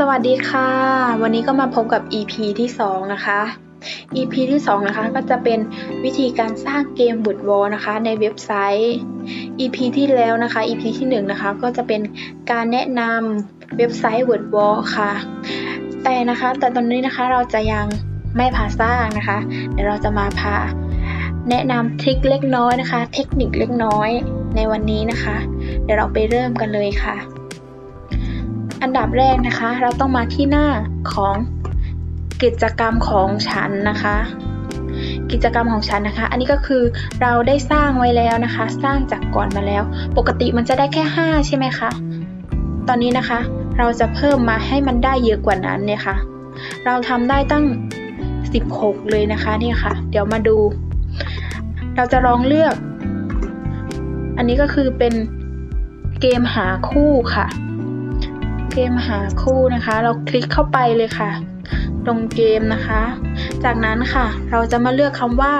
สวัสดีค่ะ วันนี้ก็มาพบกับ EP ที่ 2 นะคะ EP ที่ 2 นะคะก็จะเป็นวิธีการสร้างเกมบุดวอลนะคะในเว็บไซต์ EP ที่แล้วนะคะ EP ที่ 1 นะคะก็จะเป็นการแนะนำเว็บไซต์ w o r d w a l ค่ะ แต่นะคะแต่ตอนนี้นะคะเราจะยังไม่พาสร้างนะคะ เดี๋ยวเราจะมาพาแนะนำทริคเล็กน้อยนะคะ เทคนิคเล็กน้อยในวันนี้นะคะ เดี๋ยวเราไปเริ่มกันเลยค่ะ อันดับแรกนะคะ เราต้องมาที่หน้าของกิจกรรมของฉันนะคะ กิจกรรมของฉันนะคะ อันนี้ก็คือเราได้สร้างไว้แล้วนะคะ สร้างจากก่อนมาแล้ว ปกติมันจะได้แค่ 5 ใช่ไหมคะ ตอนนี้นะคะ เราจะเพิ่มมาให้มันได้เยอะกว่านั้นเนี่ยค่ะ เราทำได้ตั้ง 16 เลยนะคะนี่ค่ะ เดี๋ยวมาดู เราจะลองเลือก อันนี้ก็คือเป็นเกมหาคู่ค่ะ เกมหาคู่นะคะ เราคลิกเข้าไปเลยค่ะตรงเกมนะคะ จากนั้นค่ะ เราจะมาเลือกคำว่า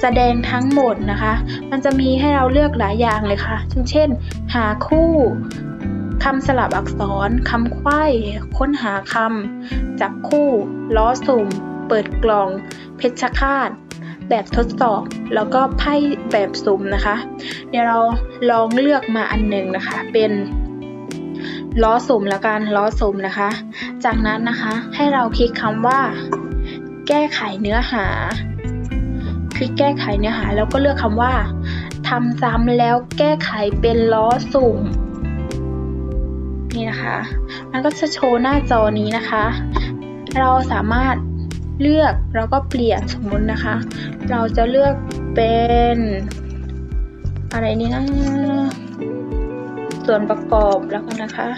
แสดงทั้งหมดนะคะ มันจะมีให้เราเลือกหลายอย่างเลยค่ะ เช่น หาคู่คำสลับอักษรคำไขว้ค้นหาคำจับคู่ล้อสุ่ม เปิดกล่อง เพชรฆาต แบบทดสอบ แล้วก็ไพ่แบบสุ่มนะคะ เดี๋ยวเราลองเลือกมาอันหนึ่งนะคะ เป็น ล้อสุ่มแล้วกันล้อสุ่มนะคะ จากนั้นนะคะให้เราคลิกคำว่า แก้ไขเนื้อหา คลิกแก้ไขเนื้อหาแล้วก็เลือกคำว่าทำซ้ำแล้วแก้ไขเป็นล้อสุ่ม นี่นะคะ มันก็จะโชว์หน้าจอนี้นะคะ เราสามารถเลือกแล้วก็เปลี่ยนสมมตินะคะ เราจะเลือกเป็น อะไรนี่นะ ส่วนประกอบแล้วกันนะคะ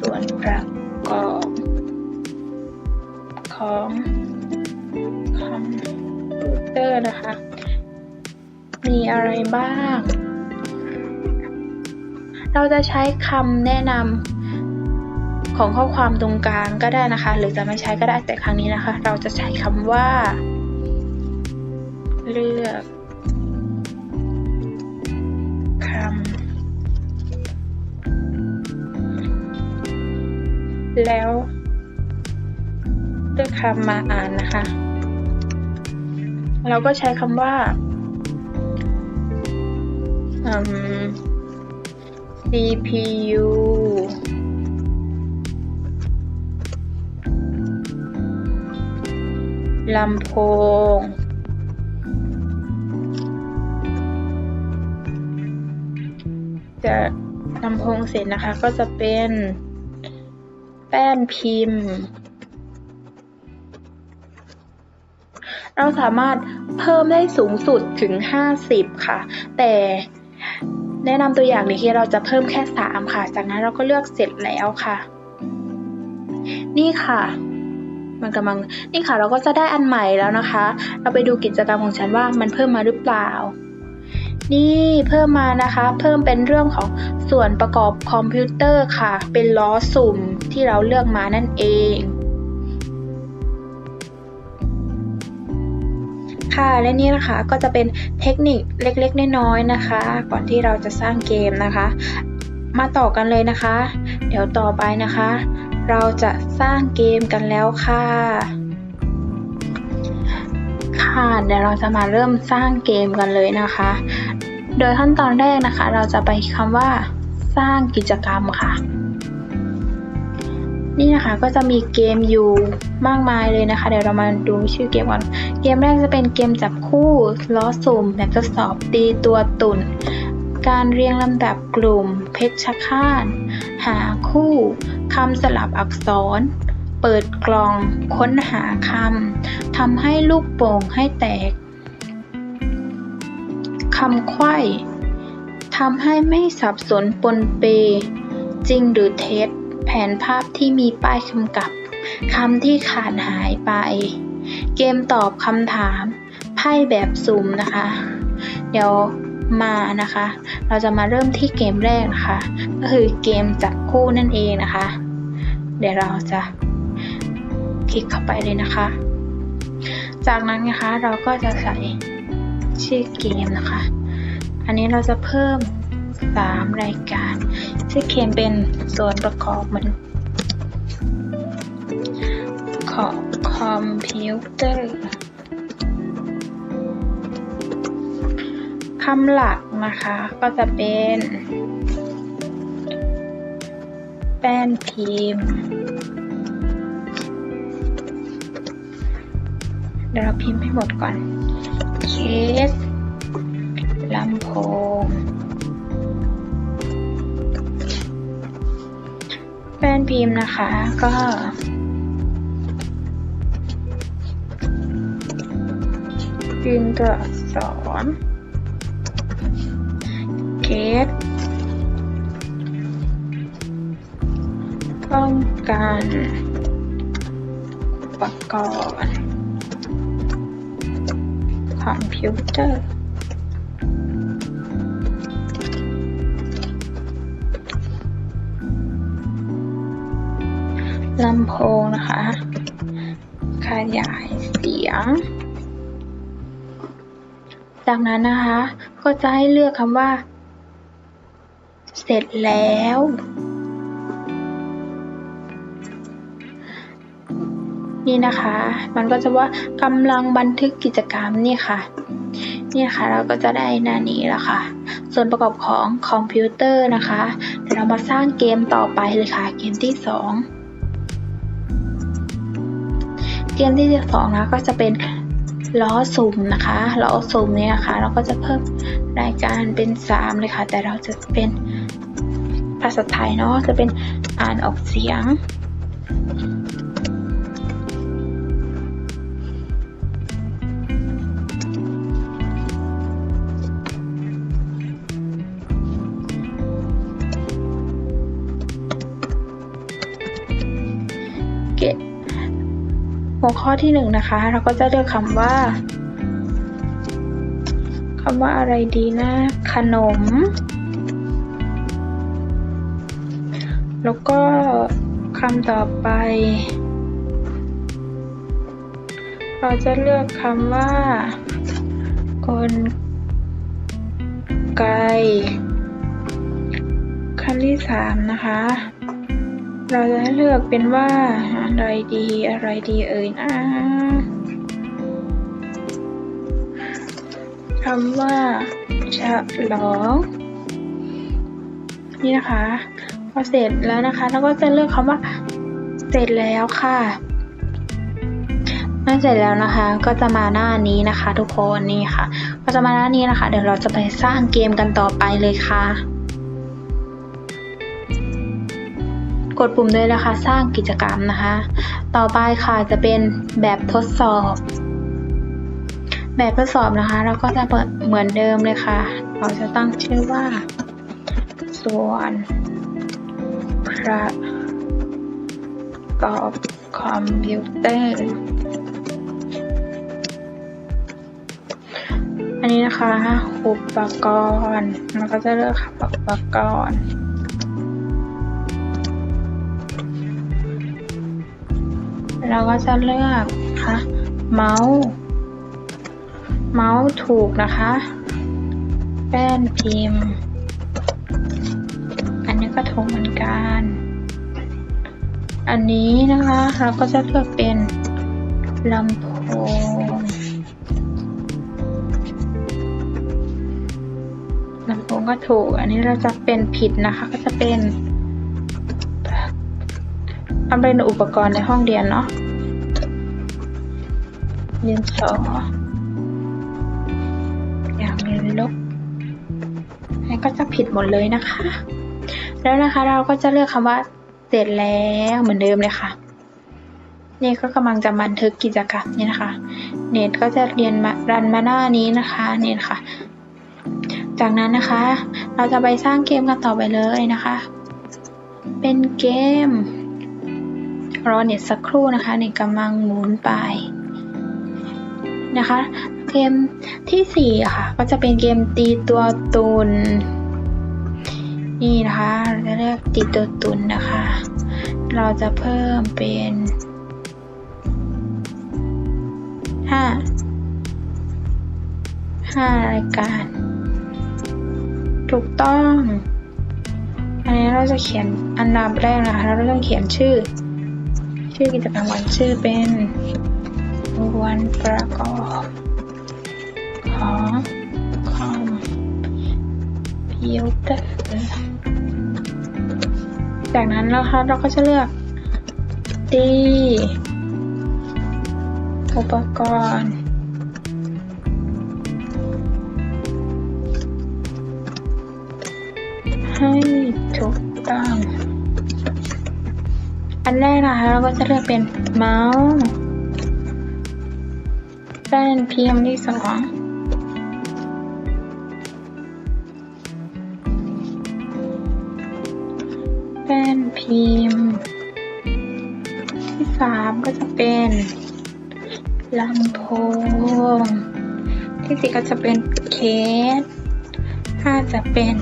ส่วนประกอบของคอมพิวเตอร์นะคะ มีอะไรบ้าง เราจะใช้คำแนะนำของข้อความตรงกลางก็ได้นะคะ หรือจะไม่ใช้ก็ได้แต่ครั้งนี้นะคะ เราจะใช้คำว่า เลือก แล้วเลือกคำมาอ่านนะคะ เราก็ใช้คำว่า CPU ลำโพง จะลำโพงเสร็จนะคะก็จะเป็น แป้นพิมพ์ เราสามารถเพิ่มได้สูงสุดถึง 50 ค่ะ แต่แนะนำตัวอย่างนี้ที่เราจะเพิ่มแค่ 3 ค่ะ จากนั้นเราก็เลือกเสร็จแล้วค่ะ นี่ค่ะ มันกำลัง นี่ค่ะ เราก็จะได้อันใหม่แล้วนะคะ เราไปดูกิจกรรมของฉันว่ามันเพิ่มมาหรือเปล่า นี่เพิ่มมานะคะ เพิ่มเป็นเรื่องของส่วนประกอบคอมพิวเตอร์ค่ะ เป็นล้อสุ่มที่เราเลือกมานั่นเองค่ะและนี่นะคะก็จะเป็นเทคนิคเล็กๆ น้อยๆนะคะ ก่อนที่เราจะสร้างเกมนะคะ มาต่อกันเลยนะคะ เดี๋ยวต่อไปนะคะ เราจะสร้างเกมกันแล้วค่ะ ค่ะเดี๋ยวเราจะมาเริ่มสร้างเกมกันเลยนะคะ โดยขั้นตอนแรกนะคะ เราจะไปคำว่า สร้างกิจกรรมค่ะ นี่นะคะก็จะมีเกมอยู่มากมายเลยนะคะ เดี๋ยวเรามาดูชื่อเกมก่อน เกมแรกจะเป็นเกมจับคู่ล้อสุ่มแบบทดสอบตีตัวตุ่น การเรียงลำดับกลุ่ม เพชรฆาตหาคู่คำสลับอักษรเปิดกล่อง ค้นหาคำทำให้ลูกโป่งให้แตก คำไขว้ทำให้ไม่สับสนปนเป จริงหรือเท็จ แผนภาพที่มีป้ายกำกับคำที่ขาดหายไป เกมตอบคำถามไพ่แบบสุ่มนะคะ เดี๋ยวมานะคะ เราจะมาเริ่มที่เกมแรกนะคะ ก็คือเกมจับคู่นั่นเองนะคะ เดี๋ยวเราจะคลิกเข้าไปเลยนะคะ จากนั้นนะคะเราก็จะใส่ ชื่อเกมนะคะ อันนี้เราจะเพิ่มสามรายการซึ่งเคนเป็นส่วนประกอบเหมือนของคอมพิวเตอร์คำหลักนะคะก็จะเป็นแป้นพิมพ์เดี๋ยวเราพิมพ์ให้หมดก่อน สลำโพงแป้นพิมพ์นะคะก็พิมพ์ตัวอักษรเคสป้องกันอุปกรณ์ คอมพิวเตอร์ลำโพงนะคะ ขยายเสียง จากนั้นนะคะ ก็จะให้เลือกคำว่า เสร็จแล้ว นี่นะคะ มันก็จะว่ากำลังบันทึกกิจกรรมนี่ค่ะนี่ค่ะเราก็จะได้หน้านี้แล้วค่ะ ส่วนประกอบของคอมพิวเตอร์นะคะเดี๋ยวเรามาสร้างเกมต่อไปเลยค่ะ เกมที่สองเกมที่สองนะก็จะเป็นล้อสุ่มนะคะล้อสุ่มเนี่ยค่ะ เราก็จะเพิ่มรายการเป็นสามเลยค่ะ แต่เราจะเป็นภาษาไทยเนาะจะเป็นอ่านออกเสียง หัวข้อที่หนึ่งนะคะ เราก็จะเลือกคำว่าคำว่าอะไรดีนะ ขนม แล้วก็คำต่อไป เราจะเลือกคำว่ากลไกคำที่สามนะคะ เราจะเลือกเป็นว่า อะไรดีอะไรดีเอ่ยนะคำว่าฉลองนี่นะคะพอเสร็จแล้วนะคะเราก็จะเลือกคำว่า เสร็จแล้วค่ะเมื่อเสร็จแล้วนะคะ ก็จะมาหน้านี้นะคะ ทุกคนนี่ค่ะ ก็จะมาหน้านี้นะคะ เดี๋ยวเราจะไปสร้างเกมกันต่อไปเลยค่ะ กดปุ่มด้วยนะคะ สร้างกิจกรรมนะคะ ต่อไปค่ะจะเป็นแบบทดสอบ แบบทดสอบนะคะ เราก็จะเปิดเหมือนเดิมเลยค่ะ เราจะตั้งชื่อว่า ส่วนประกอบคอมพิวเตอร์อันนี้นะคะอุปกรณ์เราก็จะเลือกค่ะอุปกรณ์ เราก็จะเลือกค่ะเมาส์เมาส์ถูกนะคะ แป้นพิมพ์ อันนี้ก็ถูกเหมือนกัน อันนี้นะคะเราก็จะเลือกเป็นลำโพงลำโพงก็ถูก อันนี้เราจะเป็นผิดนะคะ ก็จะเป็น ทำเป็นอุปกรณ์ในห้องเรียนเนาะเรียนสออย่างเรียนลบอันนี้ก็จะผิดหมดเลยนะคะ แล้วนะคะเราก็จะเลือกคำว่าเสร็จแล้วเหมือนเดิมเลยค่ะ นี่ก็กำลังจะบันทึกกิจกรรมนี่นะคะ เน็ตก็จะเรียนมารันมาหน้านี้นะคะเนี่ค่ะ จากนั้นนะคะ เราจะไปสร้างเกมกันต่อไปเลยนะคะ เป็นเกม รอเน็ตสักครู่นะคะเน็ตกำลังหมุนไปนะคะเกมที่สี่ค่ะก็จะเป็นเกมตีตัวตุนนี่นะคะเราจะเลือกตีตัวตุนนะคะ เราจะเพิ่มเป็นห้าห้ารายการ ถูกต้อง อันนี้เราจะเขียนอันดับแรกนะคะ เราต้องเขียนชื่อ ชื่อกิจกรรมวันชื่อเป็นวันประกอบของคอมพิวเตอร์จากนั้นนะคะเราก็จะเลือกดีอุปกรณ์ให้ถูกต้อง อันแรกนะคะเราก็จะเลือกเป็นเมาส์แป้นพิมพ์ที่สองแป้นพิมพ์ ที่สามก็จะเป็นลำโพง ที่สี่ก็จะเป็นเคสห้าจะเป็น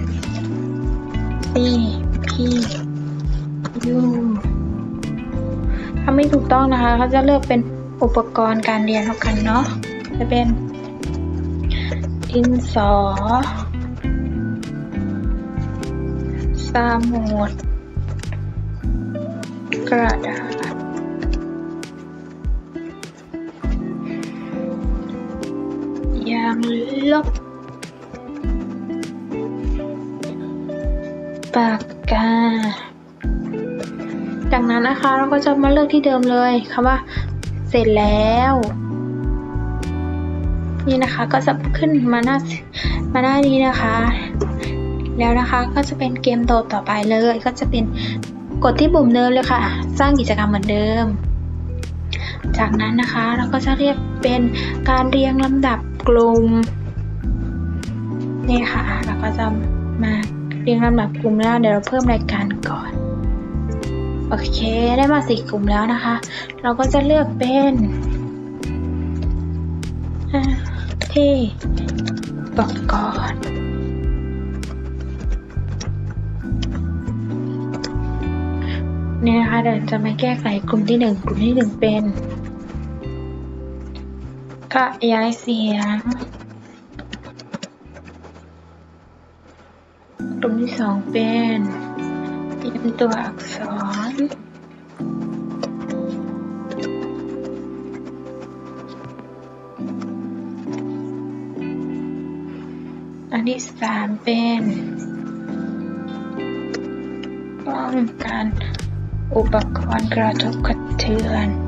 C P U ถ้าไม่ถูกต้องนะคะเขาจะเลือกเป็นอุปกรณ์การเรียนแล้วกันเนาะจะเป็นดินสอสมุดกระดาษยางลบปากกา จากนั้นนะคะเราก็จะมาเลือกที่เดิมเลยคำว่า เสร็จแล้ว นี่นะคะก็จะขึ้นมาหน้ามาหน้านี้นะคะ แล้วนะคะก็จะเป็นเกมโตต่อไปเลย ก็จะเป็นกดที่ปุ่มเดิมเลยค่ะ สร้างกิจกรรมเหมือนเดิม จากนั้นนะคะเราก็จะเรียกเป็นการเรียงลำดับกลุ่มนี่ค่ะเราก็จะมาเรียงลำดับกลุ่มแล้วเดี๋ยวเราเพิ่มรายการก่อน โอเค ได้มาสี่กลุ่มแล้วนะคะ เราก็จะเลือกเป็นที่อุปกรณ์เนี่ยนะคะเดี๋ยวจะมาแก้ไขกลุ่มที่หนึ่งกลุ่มที่หนึ่งเป็นขยายเสียง กลุ่มที่สองเป็นเตรียมตัวอักษร อันที่สามเป็นป้องกันอุปกรณ์กระทบกระเทือน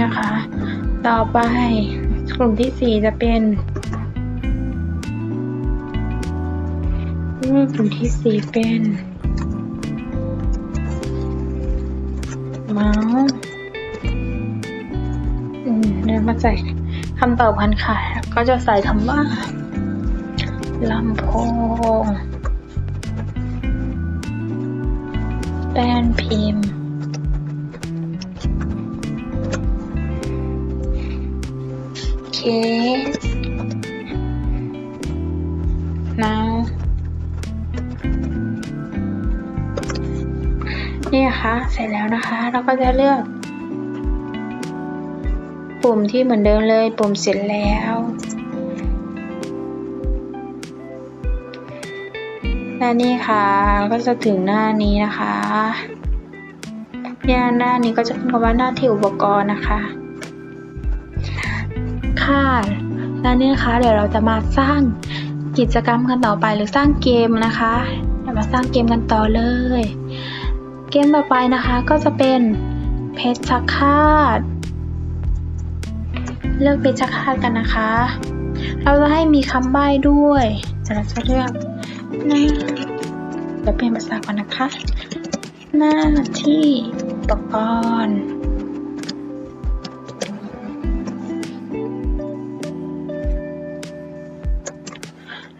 นี่ยค่ะต่อไปกลุ่มที่สี่จะเป็นกลุ่มที่สี่เป็นเมาส์เดี๋ยวมาใส่คำตอบกันค่ะ ก็จะใส่คำว่าลำโพงแป้นพิมพ์ เสร็จแล้วนะคะ เราก็จะเลือก ปุ่มที่เหมือนเดิมเลย ปุ่มเสร็จแล้วและนี่ค่ะ ก็จะถึงหน้านี้นะคะเนี่ยหน้านี้ก็จะเป็นคำว่าหน้าที่อุปกรณ์นะคะ ค่ะแล้วนี่นะคะ เดี๋ยวเราจะมาสร้างกิจกรรมกันต่อไปหรือสร้างเกมนะคะเดี๋ยวมาสร้างเกมกันต่อเลย เกมต่อไปนะคะก็จะเป็นเพชรฆาตเลือกเพชรฆาตกันนะคะ เราจะให้มีคำใบ้ด้วยแต่เราจะเลือกหน้าเดี๋ยวเปลี่ยนภาษาก่อนนะคะ หน้าที่อุปกรณ์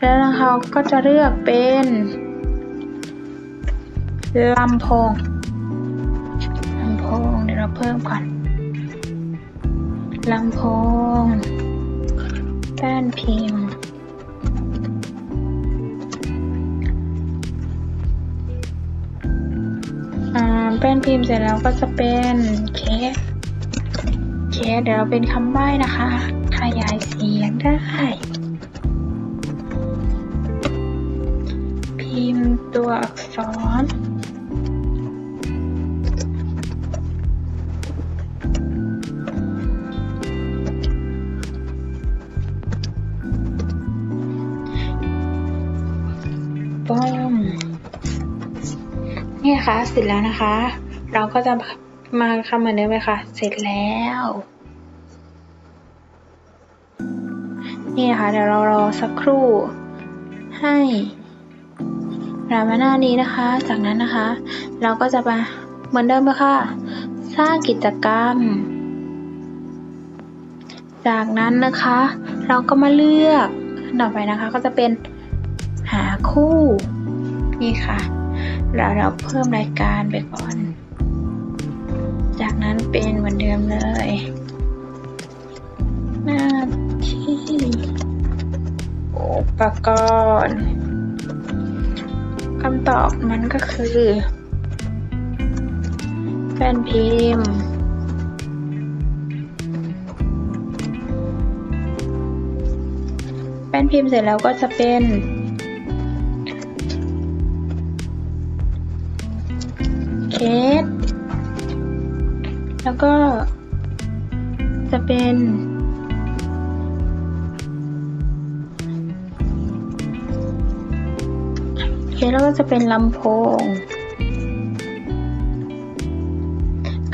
แล้วนะคะก็จะเลือกเป็น ลำโพงลำโพงเดี๋ยวเราเพิ่มก่อนลำโพงแป้นพิมพ์อ่าแป้นพิมพ์เสร็จแล้วก็จะเป็นเคส เคสเดี๋ยวเราเป็นคำใบ้นะคะ ขยายเสียงได้ พิมพ์ตัวอักษร ป้อมนี่นะคะเสร็จแล้วนะคะ เราก็จะมาคำเหมือนเดิมเลยค่ะ เสร็จแล้ว นี่นะคะเดี๋ยวเรารอสักครู่ ให้เรามาหน้านี้นะคะ จากนั้นนะคะ เราก็จะมาเหมือนเดิมเลยค่ะ สร้างกิจกรรม จากนั้นนะคะ เราก็มาเลือกต่อไปนะคะ ก็จะเป็น หาคู่ นี่ค่ะเราเราเพิ่มรายการไปก่อน จากนั้นเป็นเหมือนเดิมเลย หน้าที่อุปกรณ์คำตอบมันก็คือแป้นพิมพ์แป้นพิมพ์เสร็จแล้วก็จะเป็น เคสแล้วก็จะเป็นเคสแล้วก็จะเป็นลำโพง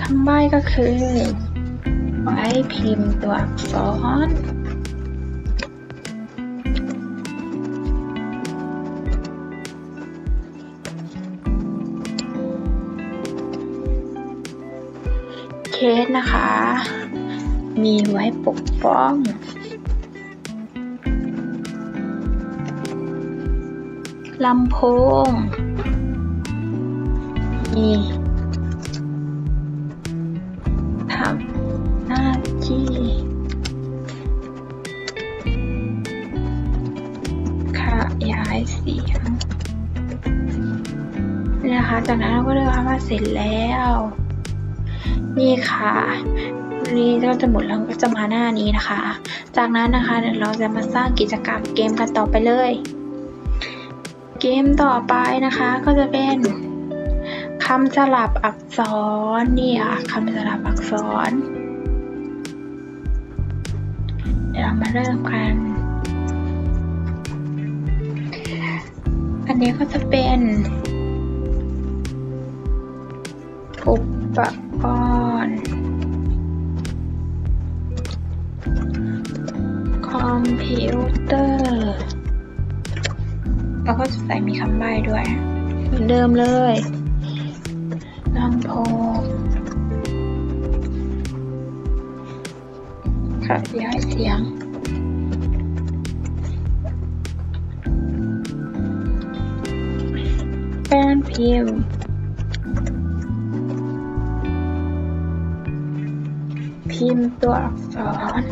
คำใบ้ก็คือ ไว้พิมพ์ตัวอักษร สนะคะ มีไว้ปกป้องลำโพง มีทำหน้าที่ขยายเสียงนะคะ จากนั้นเราก็เลือกคำว่าเสร็จแล้ว นี่ค่ะนี่ก็จะหมดแล้วก็จะมาหน้านี้นะคะ จากนั้นนะคะเดี๋ยวเราจะมาสร้างกิจกรรมเกมกันต่อไปเลย เกมต่อไปนะคะก็จะเป็นคำสลับอักษรนี่ค่ะคำสลับอักษร เดี๋ยวเรามาเริ่มกัน อันนี้ก็จะเป็นอุปกรณ์ คอมพิวเตอร์ แล้วก็จะใส่มีคำใบ้ด้วย เหมือนเดิมเลยลำโพงขยายเสียงแป้นพิม พ์พิมพ์ตัวอักษร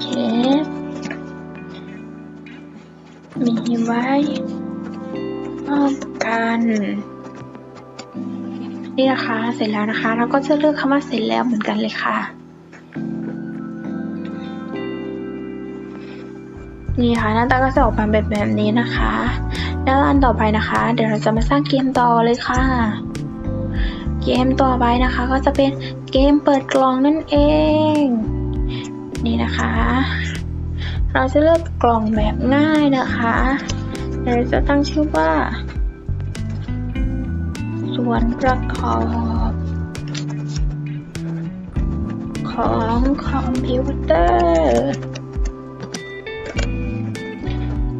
เคมีไว้ป้องกันนี่นะคะ เสร็จแล้วนะคะ เราก็จะเลือกคำว่าเสร็จแล้วเหมือนกันเลยค่ะ นี่ค่ะหน้าตาก็จะออกมาแบบแบบนี้นะคะแล้วอันต่อไปนะคะ เดี๋ยวเราจะมาสร้างเกมต่อเลยค่ะ เกมต่อไปนะคะ ก็จะเป็นเกมเปิดกล่องนั่นเอง นี่นะคะ เราจะเลือกกล่องแบบง่ายนะคะเราจะตั้งชื่อว่า ส่วนประกอบของคอมพิวเตอร์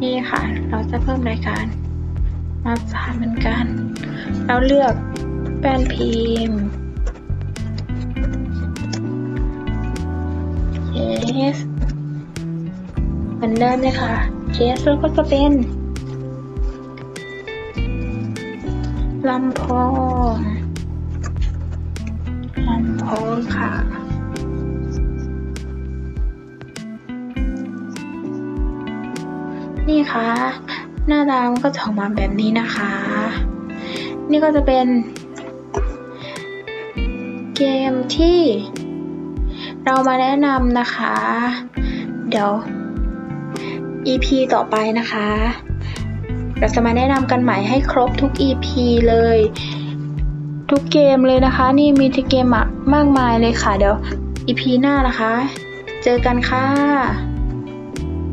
นี่ค่ะ เราจะเพิ่มรายการมาสามเหมือนกัน เราเลือกแป้นพิมพ์เคสเหมือนเดิมเลยค่ะเคสแล้วก็จะเป็นลำโพงลำโพงค่ะ นี่ค่ะหน้าตามันก็จะออกมาแบบนี้นะคะ นี่ก็จะเป็น เกมที่ เรามาแนะนำนะคะ เดี๋ยว EP ต่อไปนะคะ เราจะมาแนะนำกันใหม่ให้ครบทุก EP เลย ทุกเกมเลยนะคะ นี่มีทุกเกมมากมายเลยค่ะ เดี๋ยว EP หน้านะคะ เจอกันค่ะ